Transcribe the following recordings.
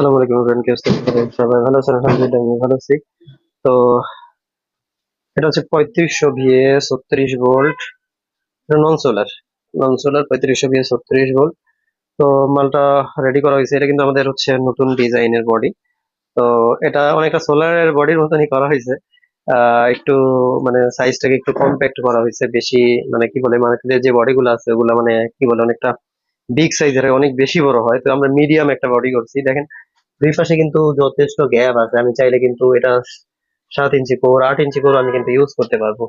আসসালামু আলাইকুম ফ্রেন্ড সবাই ভালো আছেন, আলহামদুলিল্লাহ আমি ভালো আছি। তো এটা হচ্ছে পঁয়ত্রিশশো ভিএ ছত্রিশ volt non solar non solar পঁয়ত্রিশশো ভিএ ছত্রিশ ভোল্ট তো মালটা রেডি করা হয়েছে, এটা কিন্তু আমাদের হচ্ছে নতুন ডিজাইনের বডি তো এটা অনেকটা সোলারের বডির মতনই করা হয়েছে। একটু মানে সাইজটাকে একটু কম্প্যাক্ট করা হয়েছে, বেশি মানে কি বলে মার্কেটে যে বডিগুলো আছে, ওগুলা মানে কি বলে, অনেকটা বিগ সাইজের অনেক বেশি বড় হয়। তো আমরা মিডিয়াম একটা বডি করছি, দেখেন। দুই পাশে কিন্তু যথেষ্ট গ্যাপ আছে। আমি চাইলে কিন্তু এটা সাত ইঞ্চি কোর, আট ইঞ্চি কোর আমি কিন্তু ইউজ করতে পারব।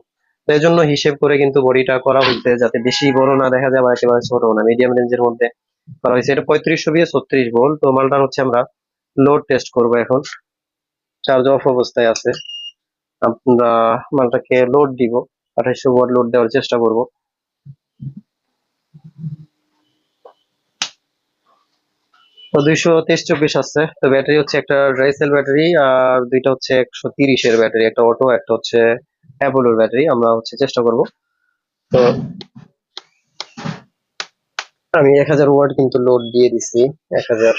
তো এই জন্য হিসেব করে কিন্তু বডিটা করা হয়েছে যাতে বেশি বড় না দেখা যায় বা একেবারে ছোট না। মিডিয়াম রেঞ্জের মধ্যে করা হয়েছে এটা পঁয়ত্রিশশো দিয়ে ছত্রিশ ভোল্ট তো মালটা হচ্ছে আমরা লোড টেস্ট করব এখন। চার্জ অফ অবস্থায় আছে। আমরা মালটাকে লোড দিব। আঠাইশশো ওয়াট লোড দেওয়ার চেষ্টা করব। দুইশো তেইশ চব্বিশ আছে তো ব্যাটারি হচ্ছে একটা ড্রাইসেল ব্যাটারি আর দুইটা হচ্ছে একশো তিরিশের ব্যাটারি, একটা অটো একটা হচ্ছে অ্যাপোলোর ব্যাটারি। আমরা হচ্ছে চেষ্টা করব। তো আমি এক হাজার ওয়াট কিন্তু লোড দিয়ে দিছি, এক হাজার।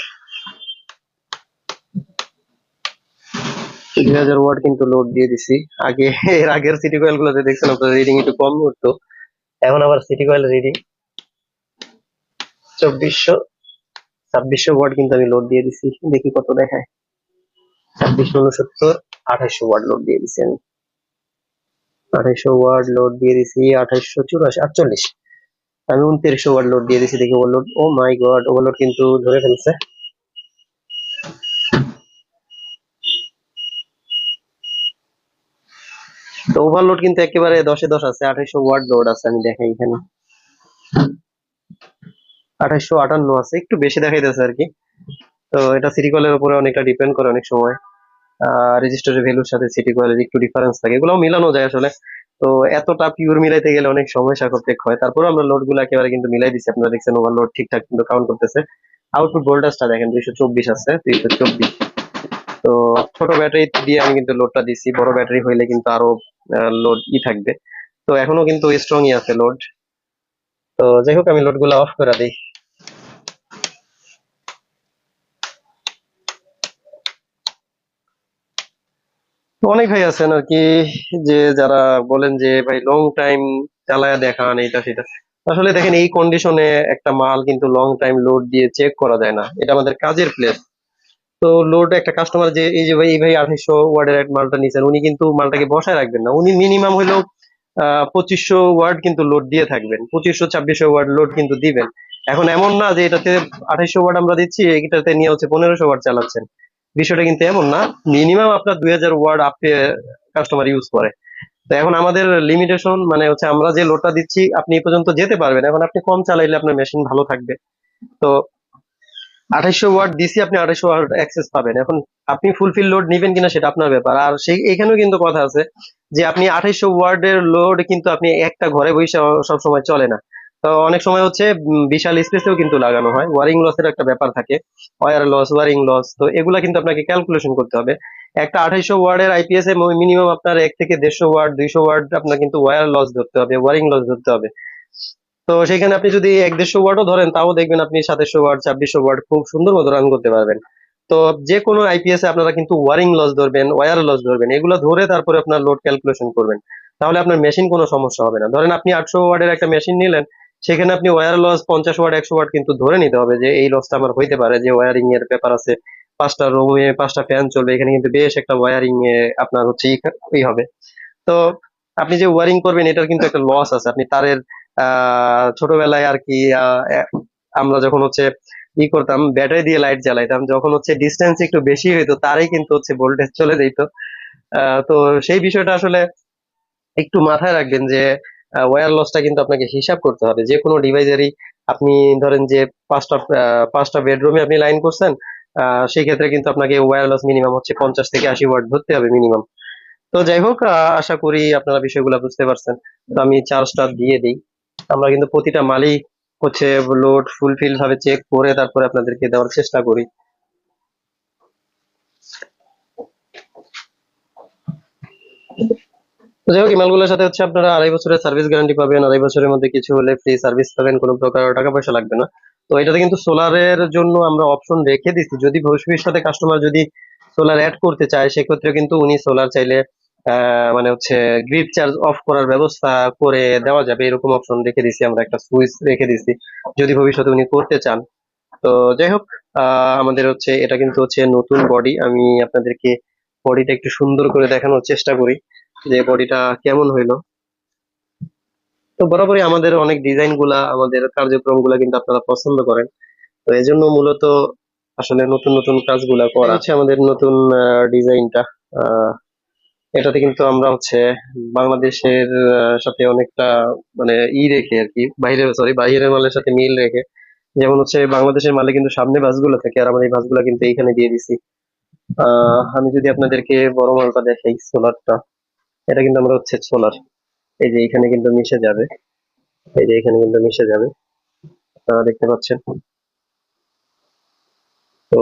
দুই হাজার ওয়াট কিন্তু লোড দিয়ে দিছি। আগে, এর আগের সিটি কয়েল গুলোতে দেখছেন আপনার রিডিং একটু কম উঠতো। এখন আবার সিটি কয়েল রিডিং চব্বিশশো ছাব্বিশশো ওয়াট কিন্তু আমি লোড দিয়ে দিছি। দেখি কত দেখায়। ছাব্বিশশো উনসত্তর, আঠাইশশো ওয়াট লোড দিয়ে দিছি আমি। আঠাইশশো ওয়াট লোড দিয়ে দিছি, আঠাইশশো চুরাশি, আটচল্লিশ। আমি উনত্রিশশো ওয়াট লোড দিয়ে দিছি, দেখি overload oh my god overload কিন্তু ধরে ফেলছে। তো ওভারলোড কিন্তু একেবারে দশে দশ আছে, আঠাইশশো ওয়াট লোড আছে, আমি দেখাই এখানে। আঠাইশশো আটান্ন আছে, একটু বেশি দেখাইতেছে আর কি তো এটা সিটি কলের উপরে অনেকটা ডিপেন্ড করে অনেক সময়। রেজিস্টারের ভ্যালুর সাথে সিটি কয়েলের একটু ডিফারেন্স থাকে। এগুলো মিলানো যায় আসলে। তো এতটা পিওর মিলাইতে গেলে অনেক সময় সাপেক্ষ হয়। তারপরে আমরা লোডগুলো একেবারে কিন্তু মিলাই দিচ্ছি আপনারা দেখছেন ওভারলোড ঠিকঠাক কিন্তু কাউন্ট করতেছে। আউটপুট ভোল্টেজটা দেখেন, দুইশো চব্বিশ আছে, দুইশো চব্বিশ। তো ছোট ব্যাটারি দিয়ে আমি কিন্তু লোডটা দিছি। বড় ব্যাটারি হইলে কিন্তু আরও লোড ই থাকবে। তো এখনও কিন্তু স্ট্রংই আছে লোড তো যাই হোক, আমি লোডগুলো অফ করে দিই। অনেক ভাই আছেন আর কি, যে যারা বলেন যে ভাই লং টাইম চালায় দেখান এটা সেটা। আসলে দেখেন এই কন্ডিশনে একটা মাল কিন্তু লং টাইম লোড দিয়ে চেক করা যায় না। এটা আমাদের কাজের প্লেস তো লোড একটা কাস্টমার যে, এই যে ভাই, এই ভাই আঠাইশশো ওয়ার্ডের এক মালটা নিয়েছেন উনি কিন্তু মালটাকে বসায় রাখবেন না। উনি মিনিমাম হইলেও আহ, পঁচিশশো ওয়ার্ড কিন্তু লোড দিয়ে থাকবেন। পঁচিশশো, ছাব্বিশশো ওয়ার্ড লোড কিন্তু দিবেন। এখন এমন না যে এটাতে আঠাইশশো ওয়ার্ড আমরা দিচ্ছি, এটাতে নিয়ে হচ্ছে পনেরোশো ওয়ার্ড চালাচ্ছেন। বিষয়টা কিন্তু এমন না মিনিমাম আপনার দুই হাজার ওয়ার্ড আপে কাস্টমার ইউজ করে। তো এখন আমাদের লিমিটেশন মানে হচ্ছে আমরা যে লোডটা দিচ্ছি, আপনি এই পর্যন্ত যেতে পারবেন। এখন আপনি কম চালাইলে আপনার মেশিন ভালো থাকবে। তো আঠাইশো ওয়াট দিছি, আপনি আঠাইশো ওয়াট অ্যাক্সেস পাবেন। এখন আপনি ফুলফিল লোড নিবেন কিনা সেটা আপনার ব্যাপার। আর সেই এখানেও কিন্তু কথা আছে যে আপনি আঠাইশো ওয়ার্ডের লোড কিন্তু আপনি একটা ঘরে বসে সব সময় চলে না। তো অনেক সময় হচ্ছে বিশাল স্পেসেও কিন্তু লাগানো হয়। ওয়ারিং লসের একটা ব্যাপার থাকে। ওয়ার লস ওয়ারিং লস তো এগুলা কিন্তু আপনাকে ক্যালকুলেশন করতে হবে। একটা আঠাইশো ওয়ার্ডের আইপিএস এ মিনিমাম আপনার এক থেকে দেড়শো ওয়ার্ড, দুইশো ওয়ার্ড আপনার কিন্তু ওয়ার লস ধরতে হবে ওয়ারিং লস ধরতে হবে। তো সেখানে আপনি যদি এক দেড়শো ওয়ার্ডও ধরেন, তাও দেখবেন আপনি সাতাশশো ওয়ার্ড, ছাব্বিশশো ওয়ার্ড খুব সুন্দর মতো রান করতে পারবেন। তো যে কোনো আইপিএস এ আপনারা কিন্তু ওয়ারিং লস ধরবেন ওয়ার লস ধরবেন, এগুলো ধরে তারপরে আপনার লোড ক্যালকুলেশন করবেন। তাহলে আপনার মেশিন কোনো সমস্যা হবে না। ধরেন আপনি আটশো ওয়ার্ডের একটা মেশিন নিলেন সেখানে আপনি ওয়ার লস পঞ্চাশ ওয়াট একশো ওয়াট কিন্তু ধরে নিতে হবে যে এই লসটা আমার হইতে পারে, যে ওয়ারিং এর ব্যাপার আছে। পাঁচটা রুমে পাঁচটা ফ্যান চলবে, এখানে কিন্তু বেশ একটা ওয়ারিং এ আপনার হচ্ছে ই- হবে। তো আপনি যে ওয়ারিং করবেন, এটার কিন্তু একটা লস আছে। আপনি তারের আহ ছোটবেলায় আর কি আমরা যখন হচ্ছে ই করতাম ব্যাটারি দিয়ে লাইট জ্বালাইতাম, যখন হচ্ছে ডিস্টেন্স একটু বেশি হইতো, তারই কিন্তু হচ্ছে ভোল্টেজ চলে যেত তো সেই বিষয়টা আসলে একটু মাথায় রাখবেন যে ওয়্যার লসটা কিন্তু আপনাকে হিসাব করতে হবে। যে কোনো ডিভাইসেরই আপনি ধরেন যে পাঁচটা পাঁচটা বেডরুমে আপনি লাইন করছেন সেই ক্ষেত্রে কিন্তু আপনাকে ওয়্যার লস মিনিমাম হচ্ছে পঞ্চাশ থেকে আশি ওয়াট ধরতে হবে মিনিমাম তো যাই হোক আশা করি আপনারা বিষয়গুলো বুঝতে পারছেন। তো আমি চার্জটা দিয়ে দিই। আমরা কিন্তু প্রতিটা মালই হচ্ছে লোড ফুলফিল ভাবে চেক করে তারপরে আপনাদেরকে দেওয়ার চেষ্টা করি। যাই হোক এই মালগুলোর সাথে হচ্ছে আপনারা আড়াই বছরের সার্ভিস গ্যারান্টি পাবেন, আড়াই বছরের মধ্যে কিছু হলে ফ্রি সার্ভিস পাবেন, কোনো প্রকার টাকা পয়সা লাগবে না। তো এটাতে কিন্তু সোলারের জন্য আমরা অপশন রেখে দিচ্ছি যদি ভবিষ্যতে কাস্টমার যদি সোলার অ্যাড করতে চায় সেক্ষেত্রে কিন্তু উনি সোলার চাইলে মানে হচ্ছে গ্রিড চার্জ অফ করার ব্যবস্থা করে দেওয়া যাবে। এরকম অপশন রেখে দিছি আমরা, একটা সুইচ রেখে দিছি, যদি ভবিষ্যতে উনি করতে চান। তো যাই হোক আমাদের হচ্ছে, এটা কিন্তু হচ্ছে নতুন বডি আমি আপনাদেরকে বডিটা একটু সুন্দর করে দেখানোর চেষ্টা করি। যে বডিটা কেমন হইল? তো বরাবরই আমাদের অনেক ডিজাইনগুলা আমাদের কার্যক্রমগুলা কিন্তু আপনারা পছন্দ করেন। তো এই জন্য মূলত আসলে নতুন নতুন কাজগুলা করা হচ্ছে আমাদের নতুন ডিজাইনটা। এটাতে কিন্তু আমরা হচ্ছে বাংলাদেশের সাথে অনেকটা মানে ই রেখে আর কি, বাইরের সরি বাইরের মালের সাথে মিল রেখে। যেমন হচ্ছে বাংলাদেশের মালে কিন্তু সামনে বাসগুলো থাকে, আর আমরা এই বাসগুলো কিন্তু এইখানে দিয়ে দিছি। আমি যদি আপনাদেরকে বড় মালটা দেখাই, সোলারটা। এটা কিন্তু আমরা হচ্ছে সোলার এই যে এখানে কিন্তু মিশে যাবে। এই যে এখানে কিন্তু মিশে যাবে। আপনারা দেখতে পাচ্ছেন। তো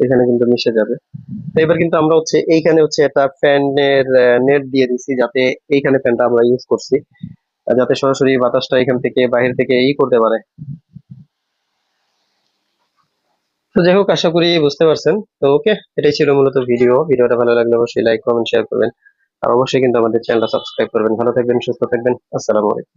এখানে কিন্তু মিশে যাবে। এবার কিন্তু আমরা হচ্ছে এইখানে হচ্ছে একটা ফ্যানের নেট দিয়ে দিছি যাতে এইখানে ফ্যানটা আমরা ইউজ করছি। যাতে সরাসরি বাতাসটা এখান থেকে বাইরে থেকে ই করতে পারে। তো যাই হোক, আশা করি বুঝতে পারছেন। তো ওকে এটাই ছিল মূলত ভিডিও ভিডিওটা ভালো লাগলে অবশ্যই লাইক কমেন্ট শেয়ার করবেন। আর অবশ্যই কিন্তু আমাদের চ্যানেলটা সাবস্ক্রাইব করবেন। ভালো থাকবেন, সুস্থ থাকবেন। আসসালামু আলাইকুম।